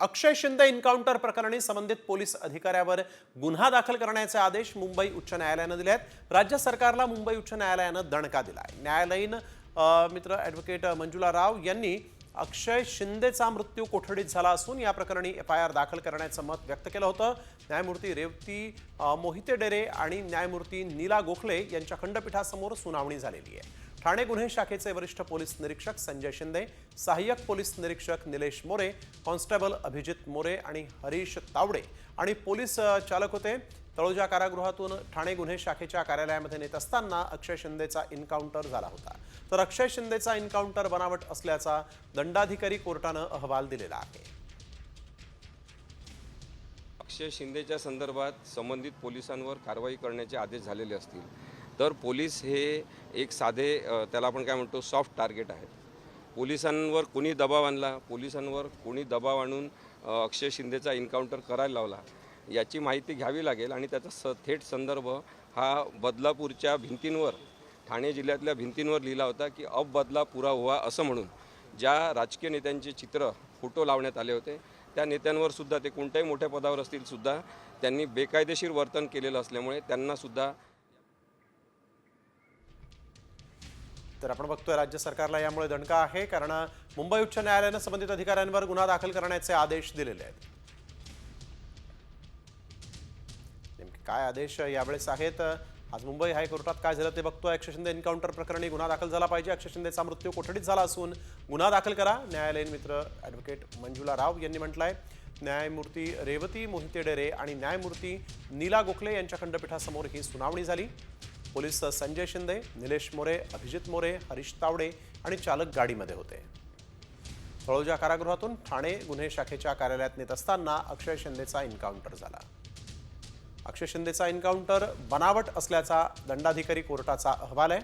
अक्षय Shinde encounter प्रकरणी संबंधित police अधिकाऱ्यावर गुन्हा दाखल करण्याचे आदेश मुंबई उच्च न्यायालयानं दिले आहेत. राज्य सरकारला मुंबई उच्च न्यायालयानं दणका दिला आहे न्यायालयीन मित्र ॲडव्होकेट मंजुला राव यांनी अक्षय शिंदेचा मृत्यू कोठडीत झाला असून या प्रकरणी एफ आय आर दाखल करण्याचं मत व्यक्त केलं होतं. न्यायमूर्ती रेवती मोहिते डेरे आणि न्यायमूर्ती नीला गोखले यांच्या खंडपीठासमोर सुनावणी झालेली आहे. ठाणे गुन्हे शाखेचे वरिष्ठ पोलीस निरीक्षक संजय शिंदे सहाय्यक पोलीस निरीक्षक निलेश मोरे कॉन्स्टेबल अभिजित मोरे आणि हरीश तावडे आणि पोलीस चालक होते. तळोजा कारागृहातून ठाणे गुन्हे शाखेच्या कार्यालयामध्ये नेत असताना अक्षय शिंदेचा इन्काउंटर झाला होता. तर अक्षय शिंदेचा इन्काउंटर बनावट असल्याचा दंडाधिकारी कोर्टानं अहवाल दिलेला आहे. अक्षय शिंदेच्या संदर्भात संबंधित पोलिसांवर कारवाई करण्याचे आदेश झालेले असतील. तर पोलीस हे एक साधे त्याला आपण काय म्हणतो सॉफ्ट टार्गेट आहेत पोलिसांवर कोणी दबाव आणला पोलिसांवर कोणी दबाव आणून अक्षय शिंदेचा एन्काउंटर करायला लावला याची माहिती घ्यावी लागेल आणि त्याचा स थेट संदर्भ हा बदलापूरच्या भिंतींवर ठाणे जिल्ह्यातल्या भिंतींवर लिहिला होता की अब बदला पुरा हुआ असं म्हणून. ज्या राजकीय नेत्यांचे चित्र फोटो लावण्यात आले होते त्या नेत्यांवर सुद्धा ते कोणत्याही मोठ्या पदावर असतील सुद्धा त्यांनी बेकायदेशीर वर्तन केलेलं असल्यामुळे त्यांना सुद्धा तर आपण बघतोय राज्य सरकारला यामुळे दणका आहे कारण मुंबई उच्च न्यायालयानं संबंधित अधिकाऱ्यांवर गुन्हा दाखल करण्याचे आदेश दिलेले आहेत. नेमके काय आदेश यावेळेस आहेत? आज मुंबई हायकोर्टात काय झालं ते बघतोय. अक्षय शिंदे एन्काउंटर प्रकरणी गुन्हा दाखल झाला पाहिजे. अक्षय शिंदेचा मृत्यू कोठडीत झाला असून गुन्हा दाखल करा. न्यायालयीन मित्र ॲडव्होकेट मंजुला राव यांनी म्हटलंय न्यायमूर्ती रेवती मोहिते डेरे आणि न्यायमूर्ती नीला गोखले यांच्या खंडपीठासमोर ही सुनावणी झाली. पोलीस संजय शिंदे निलेश मोरे अभिजित मोरे हरीश तावडे आणि चालक गाडीमध्ये होते. तळोजा कारागृहातून ठाणे गुन्हे शाखेच्या कार्यालयात नेत असताना अक्षय शिंदेचा एन्काउंटर झाला. अक्षय शिंदेचा एन्काउंटर बनावट असल्याचा दंडाधिकारी कोर्टाचा अहवाल आहे.